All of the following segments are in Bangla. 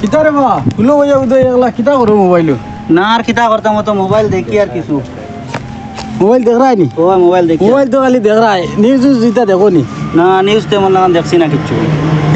কিতা রে বা ফুলো হইয়া উদয় এগুলা কিতা করো মোবাইল না আর কিতা করতাম তো মোবাইল দেখি আর কিছু। মোবাইল দেখ রায় নি? ও মোবাইল দেখি। মোবাইল তো খালি দেখ রায় নিউজ যেটা দেখো নি? না নিউজ তেমন লাগান দেখছি না কিচ্ছু।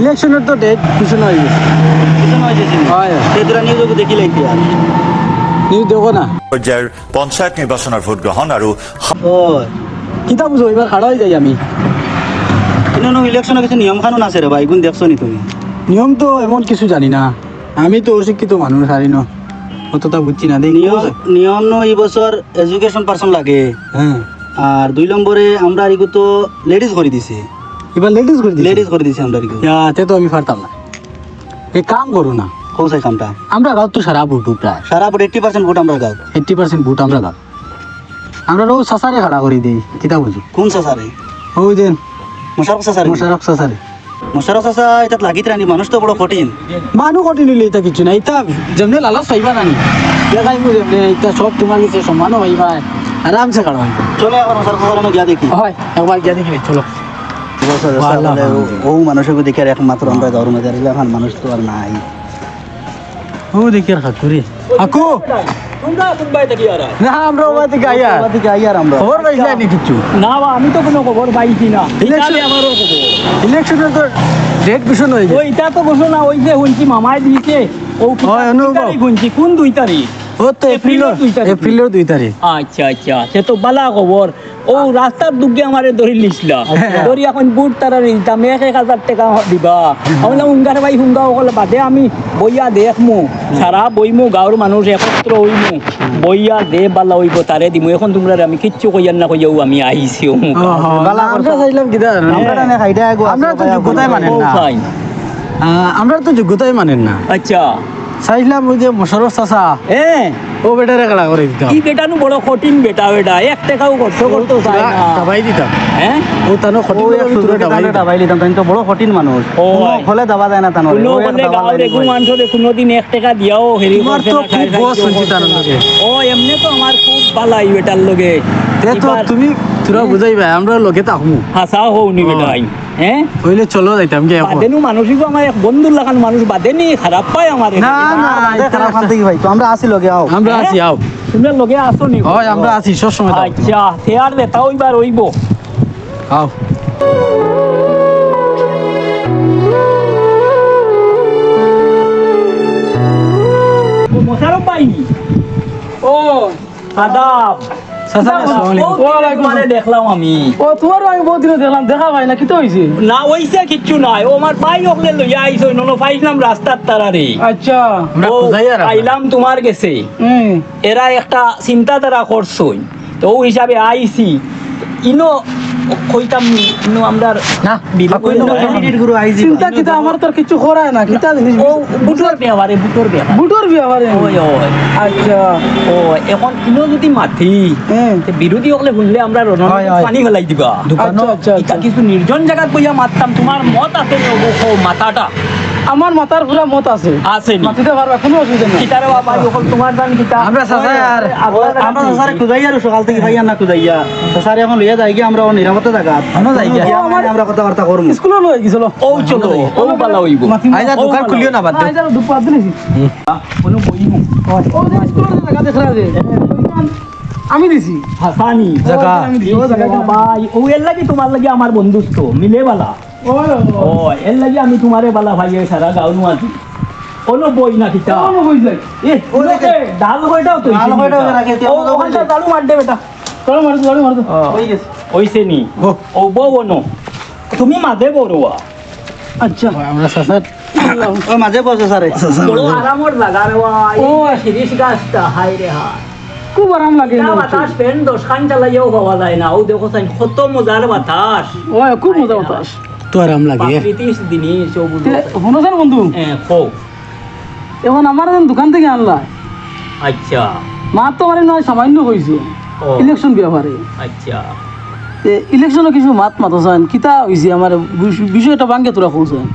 ইলেকশনের তো ডেট কিছু নয় কিছু নয় দেখছি হয়। সেদুরা নিউজ দেখি লাগি আর নিউজ দেখো না? পৰ্যায়ৰ পঞ্চায়ত নিৰ্বাচনৰ ভোটগ্ৰহণ আৰু ও কিতা বুঝো এবার খাড়া হয়ে যাই আমি। কিন্তু ইলেকশনের কিছু নিয়ম কানুন আছে রে ভাই গুণ দেখছ নি তুমি? নিয়ম তো এমন কিছু জানি না। আমি তো অশিক্ষিত মানুষ হারি ন অতটা বুঝছি না দেখ নিয়ম এই বছর এডুকেশন পার্সন লাগে। হ্যাঁ। আর দুই নম্বরে আমরা এগুলো তো লেডিস করে দিছে। এবার লেডিস করে দিলে লেডিস করে দিছে আমরা এগুলো তে তো আমি পারতাম না। এই কাম করো না। কোন সাই কামটা? আমরা গাঁত তো সারা ভোট প্রায়। সারা ভোট এইট্টি পার্সেন্ট ভোট আমরা গাও। এইট্টি পার্সেন্ট ভোট আমরা গাঁত আমরা রোজ সাসারে খাড়া করে দিই কিতা বুঝি? কোন সাসারে? ওই যে মোশারফ সাসারে। মোশারফ সাসারে। মোশারফ সাসা এটা লাগিত রানি মানুষ তো বড় কঠিন। মানুহ কটি নিলে এটা কিছু নাই এটা যেমনি লালাচ পাইবা নানি দেখাই যেমনি এটা সব তোমার কাছে সমানও পাইবা আরামসে মোশারফ গিয়া দেখি। হয় একবার গিয়া দেখি চলো। ও মানুষকে দেখে আর একমাত্র আমরা মধ্যে আর এখন মানুষ তো আর নাই ও দেখি আর হাকু রে হাকু তোমরা কোনবাই থেকে আর না আমরা ওবা থেকে আইয়া ওর দিকে আই আমরা? খবর পাইছি নি কিছু। না বা আমি তো কোনো খবর পাইছি না। Election- আমারও খবর। ইলেকশনের তো ডেট কিছু নয় ওই তো ঘোষণা ওই যে শুনছি মামাই দিয়েছে ও কি দুই কোন দুই তারিখ? ও তো এপ্রিলের দুই তারিখ। এপ্রিলের দুই তারিখ। আচ্ছা আচ্ছা সে তো বালা খবর। ও রাস্তার দুগে আমারে ধরি লিসলা হ্যাঁ। ধরি এখন বুট তারা নিতাম এক এক হাজার টাকা দিবা। আমি বললাম উঙ্গার ভাই হুঙ্গা সকল বাদে আমি বইয়া দেখমু। সারা বইমু গাঁৱৰ মানুষ একত্র হইমু। বইয়া দে বালা হইব তারে দিমু। এখন তোমরা আমি কিচ্ছু কইয়ার না কইয়াও আমি আইছি বালা আমরা তো যোগ্যতাই মানেন না। আমরা তো যোগ্যতাই মানেন না। আচ্ছা। চাইলাম ওই যে মোশারফ চাচা। হ্যাঁ। ও বেটারে কাড়া করে দিতাম। কি বেটানো বড় কঠিন বেটা বেটা এক টাকাও খরচ করতে চায় না। দাবাই দিতাম। হ্যাঁ? ও তানো খটি দাবাই দিতাম। দাবাই লিতাম তাই তো বড় কঠিন মানুষ। ও, দাবা যায় না তানো। কোনো বলে গাঁৱৰ একো মানুষরে কোনোদিন এক টাকা দিয়াও হেৰি তোমার করছে তো না, খুব বস না। লগে। ও এমনি তো আমার খুব বালাই বেটার লগে। তে তো এবার তুমি তোরা বুঝাইবা আমরা লগে তাহমু হাসা হওনি বেটা আইন হ্যাঁ হইলে চলো যাইতাম কি বাদেনু মানুষিকো আমার এক বন্ধুর লাগান মানুষ বাদেনি খারাপ পায় আমার। না না খারাপ খান থেকে ভাই তো আমরা আসি লগে আও। আমরা আছি আও। তোমরা লগে আসো নি। হয় আমরা আছি সব সময় তাও। আচ্ছা সে আর দেতা ওইবার ওইব আও। পাইনি ও আদাব। চাচা আসসালামু আলাইকুম। তোমারে দেখলাম আমি। ও তোমার আমি বহুত দিন দেখলাম দেখা ভাই না কি তো না ওইসে কিচ্ছু নাই। ও আমার ভাই ওখানে লইয়া আইসো ননো পাইছিলাম রাস্তার তারারে। আচ্ছা। ও তোমার গেছে হুম। এরা একটা চিন্তাধারা করছ। তো ও হিসাবে আইসি ইনো কইতাম নি, ইনো আমরা না ক্যান্ডিডেটগুলো আইজি চিন্তা কিতা আমার তো কিছু করায় না কিতা জিনিস? ও বুটোর ব্যবহারে বুটর বিয়া বুটর বিয়া পারে ওই ওই। আচ্ছা। ও এখন ইনো যদি মাথি হ্যাঁ। তে বিরোধী হলে শুনলে আমরা রণ। পানি ফেলাই দিবা। দোকান। আচ্ছা আচ্ছা কিছু নির্জন জায়গা কইয়া মারতাম তোমার মত আছে ও মাথাটা। আমার মাথার পুরা মত আছে। আছে নি? মাতিতে পারবা কোনো অসুবিধা নেই। কিতারে বাবা এখন তোমার দান কিতা আমরা চাচা আর আমরা স্যার খুদাই আর সকাল থেকে ভাইয়া না খুদাইয়া স্যার এখন লইয়া যাই গিয়ে আমরা নিরাপত্তা জায়গা আমরা যাই গিয়া। আমরা কথাবার্তা করব স্কুলে লই গেছিল ও চলো ও বালা হইব। আইজা দোকান খুলিও না বাদ দে। আইজা দুপাত দিলেছি কোনো বইমু ও যে স্কুলের জায়গা দেখরা যে আমি দিছি। হাসানি। জায়গা। ও জায়গা। ভাই ও এর লাগি তোমার লাগি আমার বন্ধুত্ব মিলে বালা ওই ও এর লাগি আমি তোমারে বালা ভাই সারা গাঁও নু আছি কোনো বই না কিতা? কোন বুঝলাই এ ডাল বইটাও তো ডাল বইটাও রাখে, ও ওখানটা ডালু মার দে বেটা। মারতো চলো মারতো হয়ে গেছে। ওইসে নি? ও। ও বউ তুমি মাঝে বড়ুয়া। আচ্ছা। আমরা সাসার ওই মাঝে বসে বড় আরামর লাগা রে ভাই ও শিরিষ গাছটা হাই রে হাই খুব আরাম লাগে না বাতাস ফ্যান দশ খান চালাইয়াও পাওয়া যায় না। ও দেখো সাইন কত মজার বাতাস। ও খুব মজা বাতাস। তো আরাম লাগে। শুনেছেন বন্ধু? হ্যাঁ এখন আমার এখন দোকান থেকে আনলা। আচ্ছা। মার তো মানে নয় সামান্য হয়েছে ও। ইলেকশন ব্যাপারে। আচ্ছা। ইলেকশনে কিছু মাত মাতো চান কিতা হয়েছে আমার বিষ- বিষয়টা ভাঙ্গে তোরা কৌছেন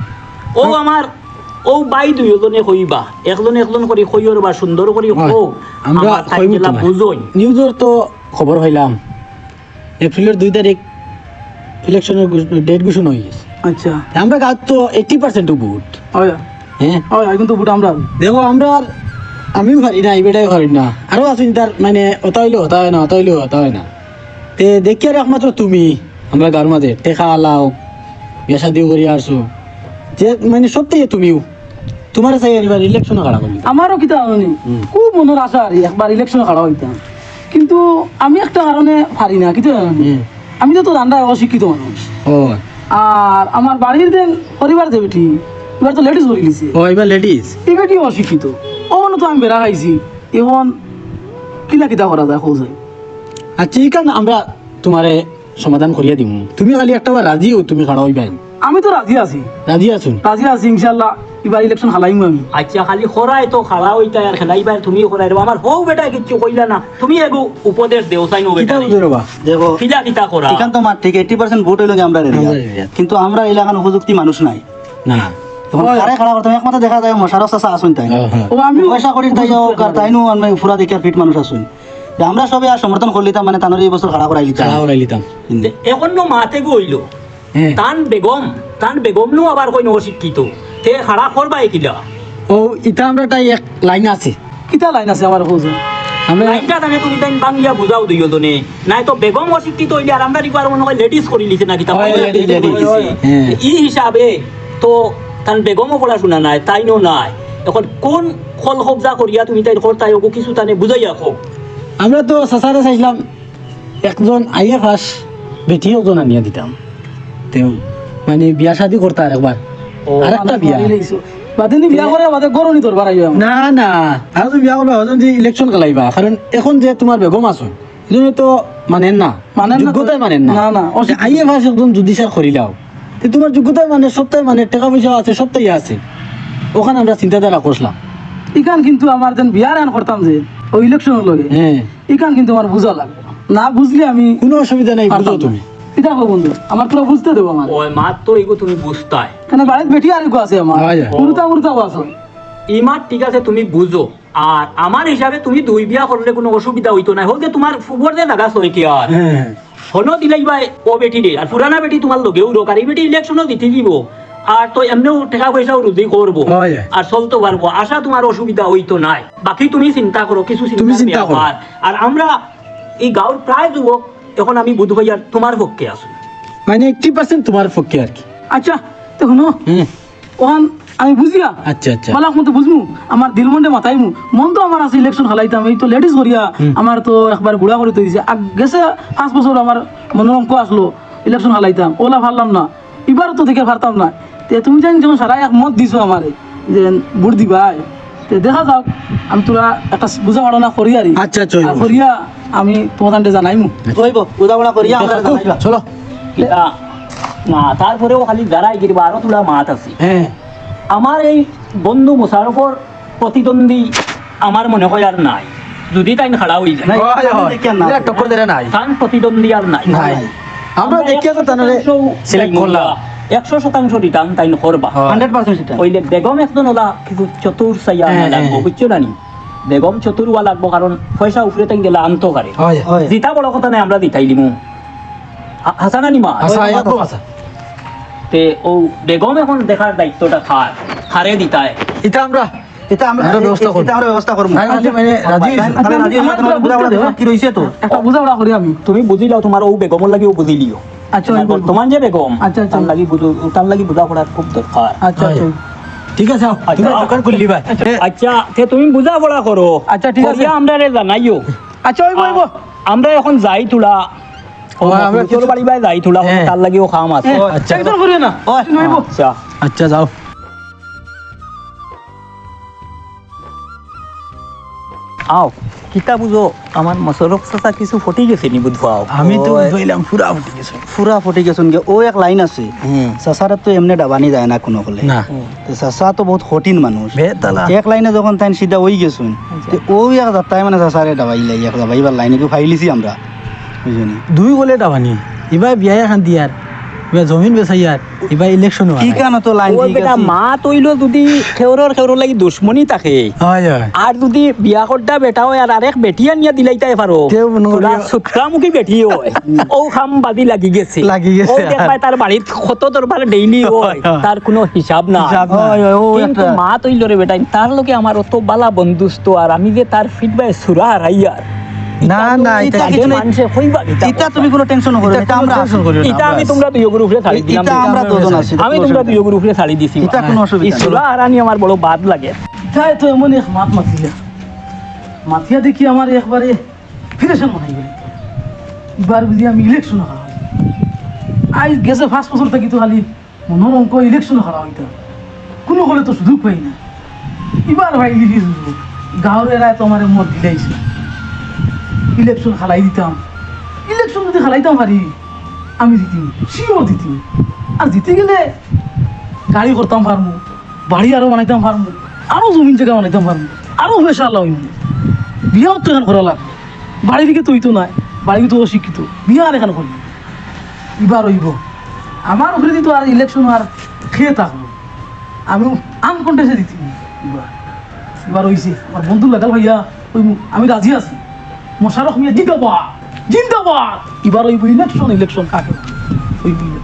ও আমার ও বাই দুইজনে কইবা একজন একজন করে কইর বা সুন্দর করে। হোক আমরা থাকলে বুঝই। নিউজের তো খবর হইলাম। এপ্রিলের দুই তারিখ ইলেকশনের ডেট ঘোষণা হয়ে গেছে। আচ্ছা। আমরা গাঁত তো এইটি পার্সেন্ট ভোট হ্যাঁ? কিন্তু ভোট আমরা দেখো আমরা আমিও পারি না এবারটাই পারি না। আরও আছেন তার মানে ওটা হইলে হতা হয় না ওটা হইলে হতা হয় না। তে দেখি আর একমাত্র তুমি আমরা গাঁর মাঝে। টেকা আলাও বিয়া শাদিও করি আসছো যে মানে সত্যি তুমিও। তোমার চাই এবার ইলেকশনে কাড়া করলি আমারও কিতা হুম। খুব মনের আশা আর একবার ইলেকশনে খাড়া হইতাম। কিন্তু আমি একটা কারণে পারি না কিতা। আমি তো তো জানরা অশিক্ষিত মানুষ। ও। আর আমার বাড়ির দেন পরিবার যে বেটি এবার তো লেডিস বলি গেছে ও এবার লেডিস এই বেটি অশিক্ষিত। অমন তো আমি বেড়া খাইছি। এখন কিলা কিতা করা যায় খোঁজে আচ্ছা এই আছে আমরা তোমারে সমাধান করিয়া দিম? তুমি খালি একটা রাজি হও তুমি খাড়া হইবাই আমি তো রাজি আছি। রাজি আছো? রাজি আছি ইনশাল্লাহ এবার ইলেকশন হালাইমু আমি। আচ্ছা খালি খরাই তো খাড়া হইতা আর খেলাইবার তুমি খরাই দেবো আমার হও বেটা কিচ্ছু কইলা না। তুমি এগো উপদেশ দেও চাই নো। বেটা রবা? দেখো কিলা কিতা করা? এখান তো মার ঠিক এইটি পার্সেন্ট ভোট হইল আমরা। কিন্তু আমরা এলাকার উপযুক্তি মানুষ নাই। না। একমাত্র দেখা যায় মশার চাষা আসুন তাই। হ্যাঁ, হ্যাঁ। ও আমি পয়সা করি তাই হোক আর তাইনু আমি ফুরা দেখে ফিট মানুষ আসুন। যে আমরা সবে আর সমর্থন করলিতাম মানে তানোর এই বছর খাড়া করাই লিতাম। খাড়া হলাই লিতাম। এখন নো মাতে গইলো তান বেগম তান বেগম নো আবার কই অশিক্ষিত। তে খাড়া করবাই কিলা? ও ইটা আমরা তাই এক লাইন আছে। কিতা লাইন আছে আমার খোঁজে আমরা লাইনটা তানে তুমি তাই বাংলা বুঝাও দিও দনে। নাই তো বেগম অশিক্ষিত হইলে আর আমরা রিকোয়ার মনে হয় লেডিস করি লিছে নাকি? তা হয়। ই হিসাবে তো তান বেগমও পড়াশোনা নাই তাইনো নাই। এখন কোন খল হবজা করিয়া তুমি তাই তাই ওগো কিছু তানে বুঝাইয়া খো আমরা তো সাসারে চাইছিলাম একজন আইএ ফাস বেটি একজন আনিয়া দিতাম। তেও মানে বিয়া শাদি করতে আর একবার আর একটা বিয়া। বাদে বিয়া করে বাদে গরনি তোর বাড়াই না না আর তুমি বিয়া করবা হজন যে ইলেকশন খেলাইবা। কারণ এখন যে তোমার বেগম আছো এজন্য তো মানেন না মানেন না তো। যোগ্যতাই মানেন না। না, না, যে আইএ ফাস একজন যদি স্যার করিলাও তো তোমার যোগ্যতাই মানে সবটাই মানে টাকা পয়সা আছে সবটাই আছে। ওখানে আমরা চিন্তাধারা করলাম ইখান কিন্তু আমার যেন বিয়ার আন করতাম যে ওই ইলেকশন লগে। হ্যাঁ ইখান কিন্তু আমার বুঝা লাগবে। না বুঝলে আমি কোনো অসুবিধা নাই বুঝো তুমি। কিতা হব বন্ধু? আমার তোরা বুঝতে দেবো আমার ওই মাত তো এগো তুমি বুঝতাই। কেন বাড়িতে বেটি আর আছে আমার? হয় উড়তা উড়তাও আছে। ইমার ঠিক আছে তুমি বুঝো। আর আমার হিসাবে তুমি দুই বিয়া করলে কোনো অসুবিধা হইতো না। হোক যে তোমার যে লাগা সই কি আর? হ্যাঁ। হনো দিলাই বা ও বেটি রে আর পুরানা বেটি তোমার লগেও রোক আর এই বেটি ইলেকশনও দিতে দিব। আর তো এমনিও টাকা পয়সাও রুজি করব। হয়। আর চলতে পারব আশা তোমার অসুবিধা হইতো নাই। বাকি তুমি চিন্তা করো কিছু চিন্তা আর আমরা এই গাঁর প্রায় যুবক এখন আমি বুধ ভাইয়ার তোমার পক্ষে আসি মানে এইটটি পার্সেন্ট তোমার পক্ষে আর কি। আচ্ছা তো শুনো হুম ওখান আমি বুঝিয়া? আচ্ছা আচ্ছা। মালাক মতো বুঝমু? আমার দিল মন্ডে মাথাইমু মন তো আমার আছে ইলেকশন হালাইতাম এই তো লেডিস করিয়া আমার তো একবার গুড়া করে দিয়েছে আগ গেছে পাঁচ বছর আমার মনোরঙ্ক আসলো ইলেকশন হালাইতাম। ওলা ভাবলাম না। এবার তো দেখে পারতাম না। তে তুমি জানি যখন সারা এক মত দিছো আমারে যে বুট দিবাই। দেখা যাক আমি তোরা একটা বুঝা পড়া করিয়ারি আচ্ছা, আচ্ছা, আর করিয়া আমি তোমার জানাইমু। কইব বুঝাপড়া করিয়া আমরা জানাইবা। চলো। না তারপরেও খালি দাঁড়াই গিরবা আরও তোলা মাত আছে। হ্যাঁ আমার এই বন্ধু মোশারফর প্রতিদ্বন্দ্বী আমার মনে হয় আর নাই। যদি তাই খাড়া হয়ে যায়। নাই। দেখিয়া টক্কর দেরা নাই। তান প্রতিদ্বন্দ্বী আর নাই। নাই। আমরা দেখিয়া তো তাহলে সিলেক্ট করলাম একশো শতাংশ রিটার্ন তাই করবা। 100% ওইলে বেগম একজন ওলা কিছু চতুর সাইয়া হ্যাঁ, লাগবো হ্যাঁ। বুঝছ না বেগম চতুর ওয়া লাগবো কারণ পয়সা উপরে তাই গেলে আনতো পারে। জিতা বড় কথা নাই আমরা হাসানা আচ্ছা আচ্ছা তে ও বেগম এখন দেখার দায়িত্বটা খার হারে দিতায় এটা আমরা এটা আমরা ব্যবস্থা করব। এটা আমরা ব্যবস্থা করব। মানে- মানে রাজি। হইছো? রাজি হইছো, তোমার বুঝাপড়া দেখো কি রইছে তো একটা বুঝা করি আমি। তুমি বুঝিলাও তোমার ও বেগমর লাগিও বুঝিলিও। আচ্ছা বর্তমান যে বেগম আচ্ছা, আচ্ছা। লাগি বুঝো তার লাগি বুঝা পড়ার খুব দরকার। আচ্ছা আচ্ছা। ঠিক আছে আও, তুমি আচ্ছা। দোকান খুললি ভাই। আচ্ছা। তে তুমি বুঝা পড়া করো। আচ্ছা, ঠিক আছে। আমরা রে জানাইও? আচ্ছা ওই বলব। আমরা এখন যাই তোলা। ও হয়, আমরা মফিজুর বাড়ি বাই যাই তোলা হ্যাঁ। তার লাগিও খাম আছে। আচ্ছা। না। আচ্ছা। আচ্ছা যাও। আও। কিতা বুঝো আমার মসরক চাচা কিছু ফটি গেছে নি বুঝবাও আমি তো ধইলাম পুরা উঠে গেছো। ফুরা ফুটি গেছুন গে ও এক লাইন আছে। সাসারে তো এমনি ডাবানি যায় না কোনো হলে না। তো সাসা তো বহুত কঠিন মানুষ বেতালা এক লাইনে যখন তাই সিধা ওই গেছুন ও এক যাত্রায় মানে সাসারে ডাবাই লাই এক যাবাইবার লাইনে ফাইলিছি আমরা। বুঝলি দুই গলে দাবানি। এবার বিয়া খান দিয়ার জমিন বেচাইয়ার এবার ইলেকশন কি কেন তো লাইন বেটা মা তৈল যদি লাগি দুশ্মনী থাকে। আর যদি বিয়া করটা বেটা হয় আর আরেক বেটিয়া নিয়ে দিলাইতাই পারো কেউ করি- তোরা সুতরামুখী বেটি হয় ও খাম বাদি লাগি গেছে। লাগি গেছে। ও দেখবাই তার বাড়িত কত দরবার ডেইলি হয় তার কোনো হিসাব না কিন্তু মা তৈল রে বেটা তার লোকে আমার অত বালা বন্ধুস্ত আর আমি যে তার ফিডব্যাক সুরা হারাইয়ার না না এটা কিছু। মানুষে কইবা এটা তুমি কোনো টেনশন করো না, এটা আমরা আছি। এটা আমি তোমরা দুই গ্রুপে ছাড়ি দিলাম এটা আমরা দুজন আছি আমি তোমরা দুই গ্রুপে ছাড়ি দিছি। এটা কোনো অসুবিধা নেই। সুরা হারানি আমার বড় বাদ লাগে। তাই তো এমন এক মাত মাতিয়া। মাতিয়া দেখি আমার একবারে ফিরেশন মনে এবার বুঝি আমি ইলেকশন হারা আই গেছে পাঁচ বছর থাকি তো খালি মনের অঙ্ক ইলেকশন হারা হইতা কোনো হলে তো সুযোগ পাই না। এবার ভাই গাঁৱৰ এৰাই তো আমার মত দিলাইছে। ইলেকশন খেলাই দিতাম। ইলেকশন যদি খেলাইতাম পারি, আমি জিতিম শিওর জিতিম। আর জিতে গেলে গাড়ি করতাম পারব বাড়ি আরও বানাইতাম পারব আরও জমিন জায়গা বানাইতাম পারব আরও পয়সা আল্লাহ বিয়াও তো এখানে করা লাগ বাড়ি দিকে তুই তো নাই বাড়ি তো অশিক্ষিত, বিয়া আর এখানে করবি এবার হইব। আমার উপরে তো আর ইলেকশন আর খেয়ে থাকব আমি আনকন্টেস্টে দিতি এবার এবার হইছে। আমার বন্ধু লাগাল ভাইয়া আমি রাজি আছি। মশারফ মিয়া জিন্দাবাদ জিন্দাবাদ এবার ওই ইলেকশন ইলেকশন কাকে ওই election।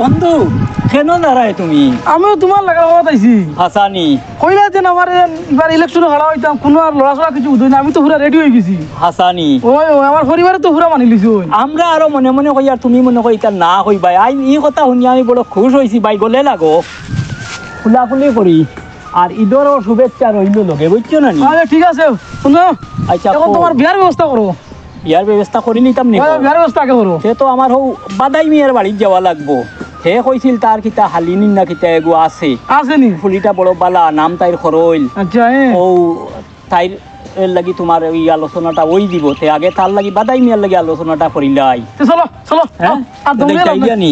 বন্ধু কেন দাঁড়ায় তুমি? আমিও তোমার লাগা বাবা আইছি হাসানি কইলা যেন আমার এবার ইলেকশন হারা হইতাম কোনো আর লড়া চড়া কিছু উদয় না আমি তো পুরা রেডি হয়ে গেছি। হাসানি ওই ওই আমার পরিবারে তো পুরা মানি লিছি আমরা আরও মনে মনে কই আর তুমি মনে কই এটা না কই ভাই আই এই কথা শুনি আমি বড় খুশ হইছি ভাই গলে লাগো। খোলাখুলি করি আর ঈদেরও শুভেচ্ছা রইল লগে বুঝছ না আরে ঠিক আছে শুনো। আচ্ছা এখন। তোমার বিয়ার ব্যবস্থা করো ইয়ার ব্যবস্থা করে নিতাম নি ব্যবস্থা আগে করো সে তো আমার হৌ বাদাই মিয়ার বাড়িত যাওয়া লাগবো। হে কইছিল তার কিতা হালিনি না কিতা এগো আছে। আসেনি ফুলিটা বড় বালা নাম তাইর খরইল আচ্ছা ও তাইর এর লাগি তোমার ওই আলোচনাটা ওই দিব। তে আগে তার লাগি বাদাই মিয়ার লাগি আলোচনাটা করিলাই চলো চলো। নি?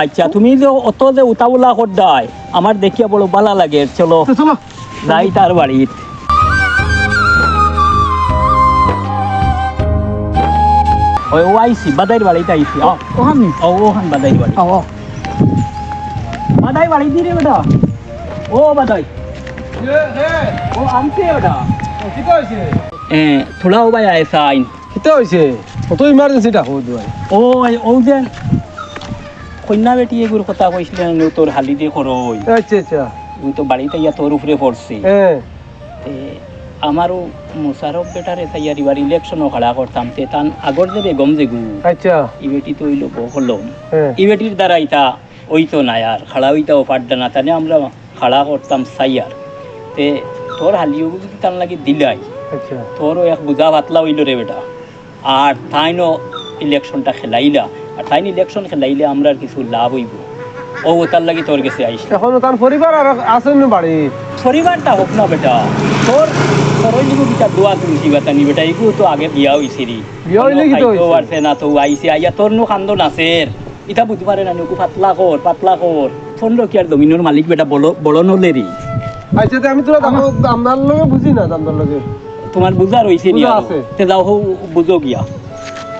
আচ্ছা তুমি যে অত যে উতাউলা করদাই আমার দেখিয়া বড় বালা লাগে। চলো। যাই তার বাড়িত ওই ও আইসি। বাদাইর বাড়িতে আইসি ওখান? ও ওখান বাদাইর বাড়ি আও। বাদাই বাড়ি দি রে বেটা। ও বাদাই। ও আমতে বেটা। এ থোড়া ও ভাই আইসা আইন। কিতা হয়েছে কত ইমার্জেন্সিটা হো দুয়াই ও ও যে কন্যা বেটি এগুর কথা কইছিলেন তোর হালি দিয়ে খরই আচ্ছা আচ্ছা। ও তো বাড়িতে ইয়া তোর উপরে পড়ছে হ্যাঁ আমারও মুসারফ বেটারে তাইয়ার এবার ইলেকশনও খাড়া করতাম তে তান আগর যে বেগম যেগু আচ্ছা। ই বেটি তো হইল বহলম হ্যাঁ। ই বেটির দ্বারা ইতা ওইতো না আর খাড়া হইতাও পারডা না তানে আমরা খাড়া করতাম সাইয়ার তে তোর হালিও যদি তার লাগি দিলাই আচ্ছা। তোরও এক বুঝা পাতলা হইল রে বেটা। আর তাইনও ইলেকশনটা খেলাইলা আর তাইন ইলেকশন খেলাইলে আমরা আর কিছু লাভ হইব। ও তার লাগি তোর কাছে আইস। এখন তার পরিবার আর আছেন না বাড়ি পরিবারটা হোক না বেটা তোর তোর ওই লিগু কিতা দোয়া বাতানি বেটা এগু তো আগে বিয়া হইছে রে বিয়া হইলে কি তো হইছে? না তো আইছে আইয়া তোর নো খান্দো নাচের ইটা বুঝতে পারে না নুকু পাতলা কর পাতলা কর ফোন কি আর জমিনের মালিক বেটা বড় বড় নলে রে আচ্ছা তে আমি তোরা আপনার লগে বুঝি না দামদার লগে। তোমার বুঝা রইছে নি আছে। তে যাও হো বুঝো গিয়া।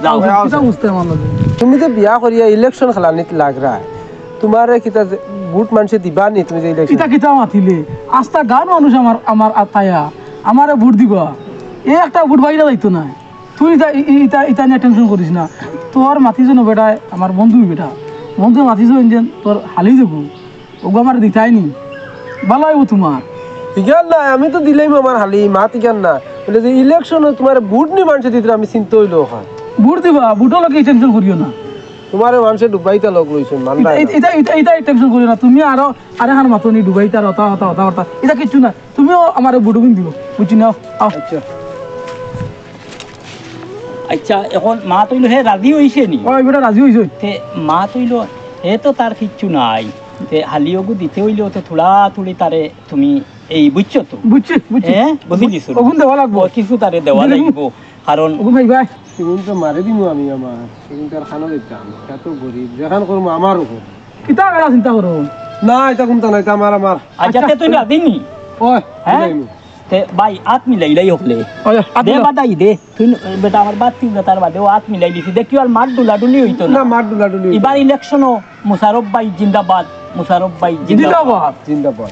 যাও। বুঝতে তুমি যে বিয়া করিয়া ইলেকশন খেলানিত লাগ রা তোমার কিতা বুট মানুষে দিবা নি তুমি যে কিতা কিতা মাতিলে? আস্তা গান মানুষ আমার আমার আতায়া আমারে ভোট দিবা। এই একটা ভোট বাইরে যাইতো না। তুই ইতা ইতা নিয়ে টেনশন করিস না। তোর মাতিছ না বেটা আমার বন্ধু বেটা। বন্ধু মাতিছ ইঞ্জেন তোর হালি দেবো ওগো আমার দিতাই নি। ভালো হইব তোমার। ইগান না আমি তো দিলেই আমার হালি মা তিগান না। বলে যে ইলেকশন তোমার বুট নি মানুষে দিতে আমি চিন্তা হইল ওখান ভোট দিবা ভোটও লাগে টেনশন করিও না। তোমার মানুষে ডুবাইতে লগ রইছেন মানবা এটা- এটা এটা এটা টেনশন করিও না। তুমি আরও আরে হার মাতনি ডুবাই তার হতা হতা হতা হতা এটা কিচ্ছু না। তুমিও আমার কিন দিব বুঝছি না? আও। আচ্ছা। আচ্ছা এখন মা তৈল হে রাজি হইছে নি? ওই বেটা রাজি হইছ। তে মা তৈল হে তো তার কিচ্ছু নাই। তে হালিওগু দিতে হইলেও তো থোড়া থুড়ি তারে তুমি এই বুঝছ তো? বুঝছি বুঝছি। হ্যাঁ বুঝি দিছো ওগুন দেওয়া লাগবো। কিছু তারে দেওয়া লাগিব। কারণ ওগুন ভাই ভাই। সেগুন তো মারে দিম আমি আমার সেগুন তো আর খানো দিতাম এত গরিব। যেখান করব আমার উপর কিতা চিন্তা করো। না এটা কোনটা নাই আমার আমার। আচ্ছা তে তুই নি ওই হ্যাঁ? তে ভাই আত মিলাইলাই হকলে দে বাদাই দে। তুই বেটা আমার বাদ তিন তার বাদে ও হাত মিলাই দিছি। দেখি আর মাঠ দুলা ডুলি হইতো না? মার ডুলা ডুলি এবার ইলেকশনও মুসারফ ভাই জিন্দাবাদ মুসারফ ভাই জিন্দাবাদ। জিন্দাবাদ।